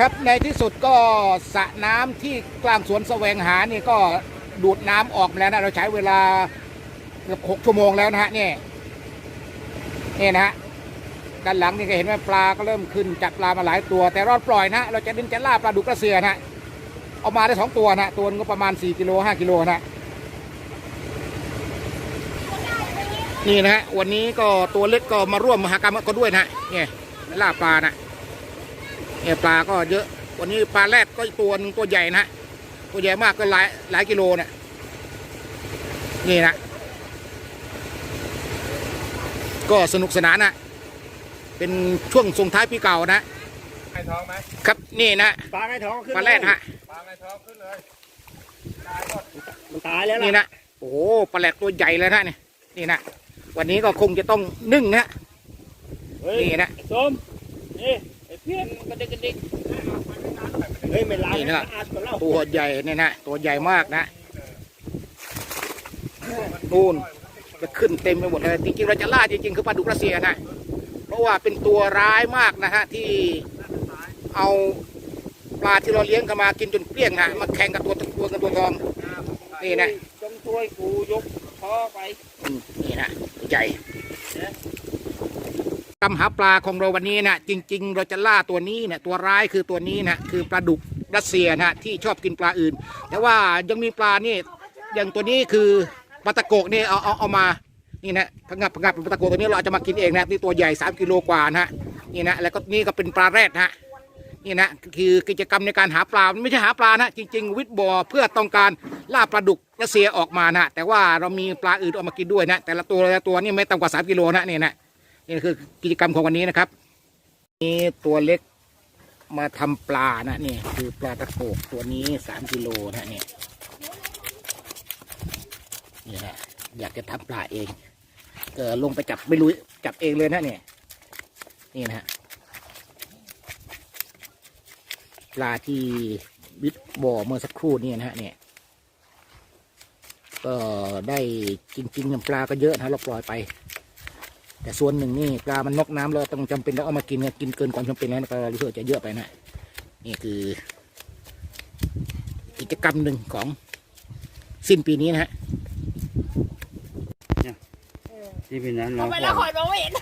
ครับในที่สุดก็สระน้ำที่กลางสวนแสวงหานี่ก็ดูดน้ำออกมาแล้วนะเราใช้เวลาเกือบหกชั่วโมงแล้วนะฮะนี่นี่นะฮะด้านหลังนี่ก็เห็นว่าปลาก็เริ่มขึ้นจับปลามาหลายตัว แต่รอดปล่อยนะเราจะดึงจะล่าปลาดุกระเสือนะฮะเอามาได้สองตัวนะตัวนึงก็ประมาณ4กิโล5กิโลนะนี่นะฮะวันนี้ก็ตัวเล็กก็มาร่วมมหากรรมก็ด้วยนะเนี่ยล่าปลานะ เนี่ยปลาก็เยอะ วันนี้ปลาแรดก็ตัวหนึงตัวใหญ่นะตัวใหญ่มากก็หลายหลายกิโลเนี่ยนี่นะก็สนุกสนานนะเป็นช่วงส่งท้ายปีเก่านะไก่ท้องไหมครับนี่นะปลาไงท้องขึ้นปลาแรดฮะปลาไก่ท้องขึ้นเลยมันตายแล้วนี่ล่ะนะโอ้โหปลาแรดตัวใหญ่เลยนะนี่นี่นะวันนี้ก็คงจะต้องนึ่งนะเฮ้ยนี่นะไอ้ส้มนี่ไอ้เพี้ย นกระดิกกระดิกเฮ้ยไม่ล้างนี่นะสะอาดกว่าเราตัวใหญ่เนี่ยนะตัวใหญ่มากนะนู่นจะขึ้นเต็มไปหมดเลยจริงๆเราจะล่าจริงๆคือปลาดุกรัสเซียนะเพราะว่าเป็นตัวร้ายมากนะฮะที่เอาปลาที่เราเลี้ยงเข้ามากินจนเกลี้ยงนะมาแข่งกับตัวตัวกันตัวทองนี่นะจงช่วยกูยกท่อไปอืมนี่นะตัวใหญ่ กำหาปลาของเราวันนี้นะจริง ๆ เราจะล่าตัวนี้เนะตัวร้ายคือตัวนี้นะคือปลาดุกรัสเซียนะที่ชอบกินปลาอื่น แต่ว่ายังมีปลานี่อย่างตัวนี้คือปลาตะโกกนี่เอาเอาเอามานี่นะพังับพังับปลาตะโกกตัวนี้เราจะมากินเองนะนี่ตัวใหญ่ 3 กิโลกว่านะฮะนี่นะแล้วก็นี่ก็เป็นปลาแรดนะนี่นะคือกิจกรรมในการหาปลาไม่ใช่หาปลานะจริง ๆ วิทย์บ่อเพื่อต้องการล่าปลาดุกรัสเซียออกมานะแต่ว่าเรามีปลาอื่นเอามากินด้วยนะแต่ละตัวแต่ละตัวนี่ไม่ต่ำกว่า3กิโลนะนี่นะ นี่คือกิจกรรมของวันนี้นะครับ นี่ตัวเล็กมาทำปลานะนี่คือปลาตะโกกตัวนี้สามกิโลนะนี่นี่นะอยากจะทำปลาเองเออลงไปจับไม่รู้จับเองเลยนะเนี่ยนี่นะฮะปลาที่วิทบ่อเมื่อสักครู่นี่นะฮะเนี่ยก็ได้จริงๆปลาก็เยอะนะเราปล่อยไป แต่ส่วนหนึ่งนี่ปลามันนอกน้ำเราต้องจำเป็นต้องเอามากินเนี่ยกินเกินความจำเป็นแล้วก็รู้สึกจะเยอะไปนะนี่คือ กิจกรรมหนึ่งของสิ้นปีนี้นะฮะที่เป็นนั้นเราทำไมเราคอยมองไม่เห็น